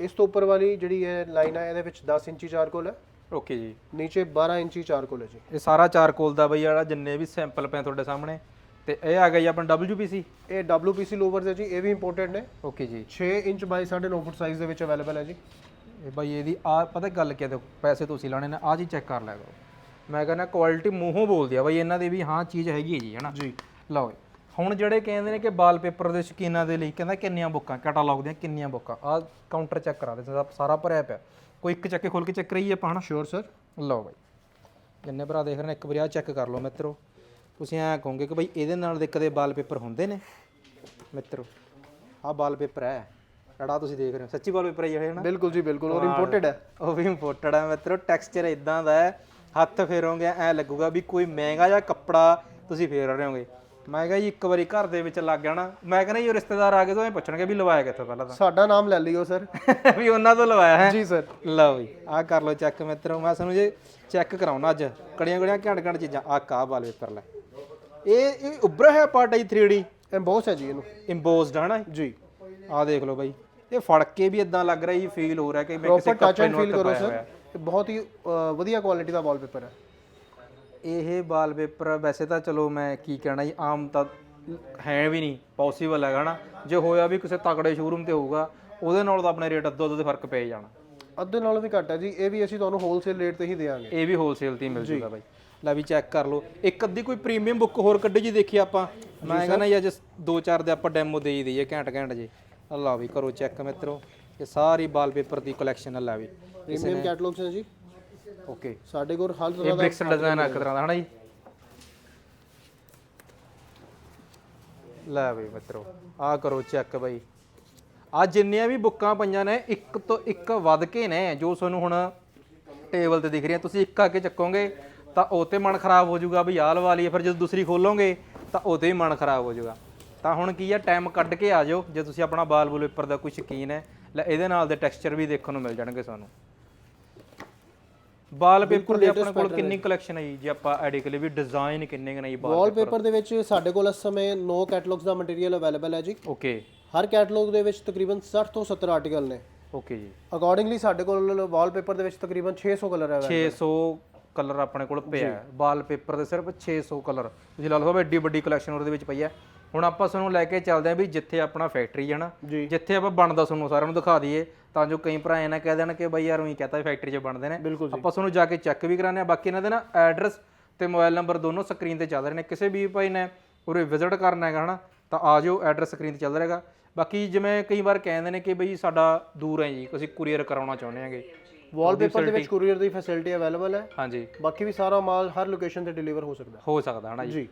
[SPEAKER 2] ਇਸ ਤੋਂ ਉੱਪਰ ਵਾਲੀ ਜਿਹੜੀ ਹੈ ਲਾਈਨ ਹੈ ਇਹਦੇ ਵਿੱਚ 10 ਇੰਚੀ ਚਾਰਕੋਲ ਹੈ।
[SPEAKER 1] ਓਕੇ ਜੀ।
[SPEAKER 2] ਨੀਚੇ 12 ਇੰਚੀ ਚਾਰਕੋਲ ਹੈ ਜੀ।
[SPEAKER 1] ਇਹ ਸਾਰਾ ਚਾਰਕੋਲ ਦਾ ਬਈ ਜਿਹੜਾ ਜਿੰਨੇ ਵੀ ਸੈਂਪਲ ਪਏ ਤੁਹਾਡੇ ਸਾਹਮਣੇ। ਤੇ ਇਹ ਆ ਜੀ ਆਪਣਾ WPC
[SPEAKER 2] ਇਹ WPC ਲੂਵਰਸ ਹੈ ਜੀ ਇਹ ਵੀ ਇੰਪੋਰਟਡ ਨੇ।
[SPEAKER 1] ਓਕੇ ਜੀ।
[SPEAKER 2] 6 ਇੰਚ ਬਾਈ 9.5 ਫੁੱਟ ਸਾਈਜ਼ ਦੇ ਵਿੱਚ ਅਵੇਲੇਬਲ ਹੈ ਜੀ।
[SPEAKER 1] ਇਹ ਬਾਈ ਇਹਦੀ ਆ ਪਤਾ ਗੱਲ ਕੀ ਹੈ ਦੇਖੋ ਪੈਸੇ ਤੁਸੀਂ ਲਾਣੇ ਨੇ ਆ ਜੀ ਚੈੱਕ ਕਰ ਲਿਆ ਕਰੋ। ਮੈਂ ਕਹਿੰਦਾ ਕੁਆਲਿਟੀ ਮੂੰਹੋਂ ਬੋਲਦੀ ਆ ਬਾਈ ਇਹਨਾਂ ਦੀ ਵੀ ਹਾਂ ਚੀਜ਼ ਹੈਗੀ ਹੈ ਜੀ ਹਨਾ?
[SPEAKER 2] ਜੀ।
[SPEAKER 1] ਲਓ। ਹੁਣ ਜਿਹੜੇ ਕਹਿੰਦੇ ਨੇ ਕਿ ਵਾਲਪੇਪਰ ਦੇ ਸ਼ੌਕੀਨਾਂ ਦੇ ਲਈ ਕਹਿੰਦਾ ਕਿੰਨੀਆਂ ਬੁੱਕਾਂ ਕੈਟਾਲੌਗ ਦੀਆਂ ਕਿੰਨੀਆਂ ਬੁੱਕਾਂ ਆ ਕਾਊਂਟਰ ਚੈੱਕ ਕਰਾ ਦੇ ਸਾਰਾ- ਸਾਰਾ ਭਰਿਆ ਪਿਆ। ਕੋਈ ਇੱਕ ਚੱਕੇ ਖੋਲ ਕੇ ਚੈੱਕ ਕਰੀਏ ਆਪਾਂ ਹਨਾ?
[SPEAKER 2] ਸ਼ੋਰ ਸਰ
[SPEAKER 1] ਲਓ ਬਾਈ ਜਿੰਨੇ ਭਰਾ ਦੇਖ ਰਹੇ ਨੇ ਇੱਕ ਵਾਰੀ ਆ ਚੈੱਕ ਕਰ ਲਓ ਮਿੱਤਰੋ। ਤੁਸੀਂ ਐਂ ਕਹੋਗੇ ਕਿ ਬਾਈ ਇਹਦੇ ਨਾਲ ਦੇ ਕਦੇ ਵਾਲਪੇਪਰ ਹੁੰਦੇ ਨੇ? ਮਿੱਤਰੋ ਆਹ ਵਾਲਪੇਪਰ ਹੈ। ਜਿਹੜਾ ਤੁਸੀਂ ਦੇਖ ਰਹੇ ਹੋ। ਸੱਚੀ ਵਾਲਪੇਪਰ ਹੈ ਇਹ ਹਨਾ
[SPEAKER 2] ਬਿਲਕੁਲ ਜੀ ਬਿਲਕੁਲ। ਔਰ ਇੰਪੋਰਟਡ ਹੈ।
[SPEAKER 1] ਉਹ ਵੀ ਇੰਪੋਰਟਡ ਹੈ। ਮਿੱਤਰੋ ਟੈਕਸਚਰ ਇਦਾਂ ਦਾ ਹੈ। ਹੱਥ ਫੇਰੋਗੇ ਐ ਲੱਗੂਗਾ ਵੀ ਕੋਈ ਮਹਿੰਗਾ ਜਿਹਾ ਕੱਪੜਾ ਤੁਸੀਂ ਫੇਰ ਰਹੇ ਹੋਗੇ। ਮੈਂ ਕਿਹਾ ਜੀ ਇੱਕ ਵਾਰੀ ਘਰ ਦੇ ਵਿੱਚ ਲੱਗ ਜਾਣਾ। ਮੈਂ ਕਹਿੰਦਾ ਜੀ ਉਹ ਰਿਸ਼ਤੇਦਾਰ ਆ ਗਏ ਤਾਂ ਇਹ ਪੁੱਛਣਗੇ ਵੀ ਲਵਾਇਆ ਕਿੱਥੋਂ ਪਹਿਲਾਂ
[SPEAKER 2] ਸਾਡਾ ਨਾਮ ਲੈ ਲਿਓ ਸਰ।
[SPEAKER 1] ਤਾਂ ਵੀ ਉਹਨਾਂ ਤੋਂ ਲਵਾਇਆ ਹੈ?
[SPEAKER 2] ਜੀ ਸਰ।
[SPEAKER 1] ਲਓ ਜੀ ਆਹ ਕਰ ਲਓ ਚੈੱਕ ਮਿੱਤਰੋ। ਮੈਂ ਤੁਹਾਨੂੰ ਜੇ ਚੈੱਕ ਕਰਾਉਣਾ ਅੱਜ ਕੜੀਆਂ ਕੜੀਆਂ ਘੰਟ ਘੰਟ ਚੀਜ਼ਾਂ। ਆਹ ਕਾ ਵਾਲਪੇਪਰ ਲੈ। ਇਹ ਇਹ ਉੱਭਰਿਆ ਹੋਇਆ ਪਾਰਟ ਹੈ ਜੀ 3D
[SPEAKER 2] ਐਮਬੋਸ ਹੈ ਜੀ ਇਹਨੂੰ।
[SPEAKER 1] ਇੰਪੋਜ਼ਡ ਹਨਾ
[SPEAKER 2] ਜੀ।
[SPEAKER 1] ਆਹ ਦੇਖ ਲਓ ਬਾਈ। ਇਹ ਫੜ ਕੇ ਵੀ ਇਦਾਂ ਲੱਗ ਰਿਹਾ ਜੀ ਫੀਲ ਹੋ ਰਿਹਾ ਕਿ ਮੈਂ ਕਿਸੇ
[SPEAKER 2] ਪ੍ਰੋਪਰ ਟੱਚ
[SPEAKER 1] ਕੱਪੜੇ
[SPEAKER 2] ਐਂਡ
[SPEAKER 1] ਨੂੰ
[SPEAKER 2] ਫੀਲ ਕਰੋ ਸਰ। ਇਹ ਬਹੁਤ ਹੀ ਅ, ਵਧੀਆ ਕੁਆਲਿਟੀ ਦਾ ਵਾਲਪੇਪਰ ਹੈ।
[SPEAKER 1] ਇਹ ਵਾਲਪੇਪਰ ਵੈਸੇ ਤਾਂ ਚਲੋ ਮੈਂ ਕੀ ਕਹਿਣਾ ਜੀ ਆਮ ਤਾਂ ਹੈ ਵੀ ਨਹੀਂ ਪੋਸੀਬਲ ਹੈਗਾ ਨਾ ਜੇ ਹੋਇਆ ਵੀ ਕਿਸੇ ਤਕੜੇ ਸ਼ੋਰੂਮ ਤੇ ਹੋਊਗਾ ਉਹਦੇ ਨਾਲ ਤਾਂ ਆਪਣੇ ਰੇਟ ਅੱਧੋ ਅੱਧੋ ਦੇ ਫ਼ਰਕ ਪੈ ਜਾਣਾ।
[SPEAKER 2] ਅੱਧੇ ਨਾਲੋਂ ਵੀ ਘੱਟ ਹੈ ਜੀ ਇਹ ਵੀ ਅਸੀਂ ਤੁਹਾਨੂੰ ਹੋਲਸੇਲ ਰੇਟ ਤੇ ਹੀ ਦੇਵਾਂਗੇ।
[SPEAKER 1] ਇਹ ਵੀ ਹੋਲਸੇਲ ਤੇ ਹੀ ਮਿਲ ਜੂਗਾ ਬਾਈ। ਲੈ ਵੀ ਚੈੱਕ ਕਰ ਲਓ। ਇੱਕ ਅੱਧੀ ਕੋਈ ਪ੍ਰੀਮੀਅਮ ਬੁੱਕ ਹੋਰ ਕੱਢੀ ਜੀ ਦੇਖੀ ਆਪਾਂ। ਮੈਂ ਕਹਿੰਦਾ ਜੀ ਅੱਜ ਦੋ ਚਾਰ ਦੇ ਆਪਾਂ ਡੈਮੋ ਦੇ ਹੀ ਦਈਏ ਘੈਂਟ ਘੈਂਟ ਜੀ ਅੱਲਾ ਵੀ ਕਰੋ ਚੈੱਕ ਮਿੱਤਰੋ। ਇਹ ਸਾਰੀ ਵਾਲਪੇਪਰ ਦੀ ਕਲੈਕਸ਼ਨ ਲੈ ਵੀ।
[SPEAKER 2] ਪ੍ਰੀਮੀਅਮ ਕੈਟਲੌਗਸ ਹੈ ਜੀ।
[SPEAKER 1] ਓਕੇ
[SPEAKER 2] ਸਾਡੇ ਕੋਲ ਹਰ ਤਰ੍ਹਾਂ ਦਾ
[SPEAKER 1] ਬ੍ਰਿਕਸ ਡਿਜ਼ਾਈਨ ਆ ਤਰ੍ਹਾਂ ਦਾ ਹਨਾ ਜੀ? ਲੈ ਬਈ ਮਿੱਤਰੋ ਆ ਕਰੋ ਚੈੱਕ ਬਈ। ਆ ਜਿੰਨੀਆਂ ਵੀ ਬੁੱਕਾਂ ਪਈਆਂ ਨੇ ਇੱਕ ਤੋਂ ਇੱਕ ਵੱਧ ਕੇ ਨੇ ਜੋ ਤੁਹਾਨੂੰ ਹੁਣ ਟੇਬਲ ਤੇ ਦਿਖ ਰਹੀਆਂ। ਤੁਸੀਂ ਇੱਕ ਆ ਕੇ ਚੱਕੋਗੇ ਤਾਂ ਉਹ ਤੇ ਮਨ ਖਰਾਬ ਹੋ ਜਾਊਗਾ ਵੀ ਆਹ ਲਵਾ ਲਈਏ ਫਿਰ ਜਦੋਂ ਦੂਸਰੀ ਖੋਲੋਗੇ ਤਾਂ ਉਹ ਤੇ ਵੀ ਮਨ ਖਰਾਬ ਹੋ ਜਾਊਗਾ। ਤਾਂ ਹੁਣ ਕੀ ਆ ਟਾਈਮ ਕੱਢ ਕੇ ਆ ਜਾਓ ਜੇ ਤੁਸੀਂ ਆਪਣਾ ਬਾਲ ਵਾਲਪੇਪਰ ਦਾ ਕੋਈ ਸ਼ੌਕੀਨ ਹੈ ਲੈ ਇਹਦੇ ਨਾਲ ਦੇ ਟੈਕਸਚਰ ਵੀ ਦੇਖਣ ਨੂੰ ਮਿਲ ਜਾਣਗੇ ਸਾਨੂੰ। ਵਾਲਪੇਪਰ ਦੀ ਆਪਣੇ ਕੋਲ ਕਿੰਨੀ ਕਲੈਕਸ਼ਨ ਹੈ ਜੀ ਜੇ ਆਪਾਂ ਐਡੀ ਕਲੇ ਵੀ ਡਿਜ਼ਾਈਨ ਕਿੰਨੇ ਕੁ ਨੇ ਜੀ ਵਾਲ
[SPEAKER 2] ਵਾਲਪੇਪਰ ਦੇ। ਵਿੱਚ ਸਾਡੇ ਕੋਲ ਇਸ ਸਮੇਂ 9 ਕੈਟਲੌਗਸ ਦਾ ਮਟੀਰੀਅਲ ਅਵੇਲੇਬਲ ਹੈ ਜੀ।
[SPEAKER 1] ਓਕੇ
[SPEAKER 2] ਹਰ ਕੈਟਲੌਗ ਦੇ ਵਿੱਚ ਤਕਰੀਬਨ 60 ਤੋਂ 70 ਆਰਟੀਕਲ ਨੇ।
[SPEAKER 1] ਓਕੇ ਜੀ।
[SPEAKER 2] ਅਕੋਰਡਿੰਗਲੀ ਸਾਡੇ ਕੋਲ ਵਾਲਪੇਪਰ ਦੇ ਵਿੱਚ ਤਕਰੀਬਨ 600 ਕਲਰ ਹੈ
[SPEAKER 1] 600 ਕਲਰ ਆਪਣੇ ਕੋਲ ਪਿਆ ਹੈ। ਵਾਲਪੇਪਰ ਦੇ ਸਿਰਫ 600 ਕਲਰ ਤੁਸੀਂ ਲਾ ਲਓ ਐਡੀ ਵੱਡੀ ਕਲੈਕਸ਼ਨ ਉਹਦੇ ਵਿੱਚ ਪਈ ਹੈ। ਹੁਣ ਆਪਾਂ ਤੁਹਾਨੂੰ ਲੈ ਕੇ ਚੱਲਦੇ ਆਂ ਵੀ ਜਿੱਥੇ ਆਪਣਾ ਫੈਕਟਰੀ ਹੈ ਨਾ ਜਿੱਥੇ ਆਪਾਂ ਬਣਦਾ ਤੁਹਾਨੂੰ ਸਾਰਿਆਂ ਨੂੰ ਦਿਖਾ ਦਈਏ। ਤਾਂ ਜੋ ਕਈ ਭਰਾ ਇਹ ਨਾ ਕਹਿ ਦੇਣ ਕਿ ਬਈ ਯਾਰ ਉਹੀ ਕਹਤਾ ਫੈਕਟਰੀ 'ਚ ਬਣਦੇ ਨੇ। ਆਪਾਂ ਤੁਹਾਨੂੰ ਜਾ ਕੇ ਚੈੱਕ ਵੀ ਕਰਾਉਂਦੇ ਆ ਬਾਕੀ ਇਹਨਾਂ ਦੇ ਨਾ ਐਡਰੈਸ ਤੇ ਮੋਬਾਈਲ ਨੰਬਰ ਦੋਨੋਂ ਸਕਰੀਨ ਤੇ ਚੱਲ ਰਹੇ ਨੇ। ਕਿਸੇ ਵੀ ਭਾਈ ਨੇ ਉਰੇ ਵਿਜ਼ਿਟ ਕਰਨਾ ਹੈਗਾ ਹਨਾ ਤਾਂ ਆ ਜਾਓ ਐਡਰੈਸ ਸਕਰੀਨ ਤੇ ਚੱਲ ਰਹੇਗਾ। ਬਾਕੀ ਜਿਵੇਂ ਕਈ ਵਾਰ ਕਹਿੰਦੇ ਨੇ ਕਿ ਬਈ ਸਾਡਾ ਦੂਰ ਹੈ ਜੀ ਅਸੀਂ ਕੁਰੀਅਰ ਕਰਾਉਣਾ ਚਾਹੁੰਦੇ ਹਾਂਗੇ।
[SPEAKER 2] ਵਾਲਪੇਪਰ ਦੇ ਵਿੱਚ ਕੁਰੀਅਰ ਦੀ ਫੈਸਿਲਿਟੀ ਅਵੇਲੇਬਲ ਹੈ।
[SPEAKER 1] ਹਾਂਜੀ।
[SPEAKER 2] ਬਾਕੀ ਵੀ ਸਾਰਾ ਮਾਲ ਹਰ ਲੋਕੇਸ਼ਨ ਤੇ ਡਿਲੀਵਰ ਹੋ ਸਕਦਾ ਹੈ।
[SPEAKER 1] ਹੋ ਸਕਦਾ ਹਨਾ ਜੀ?
[SPEAKER 2] ਜੀ।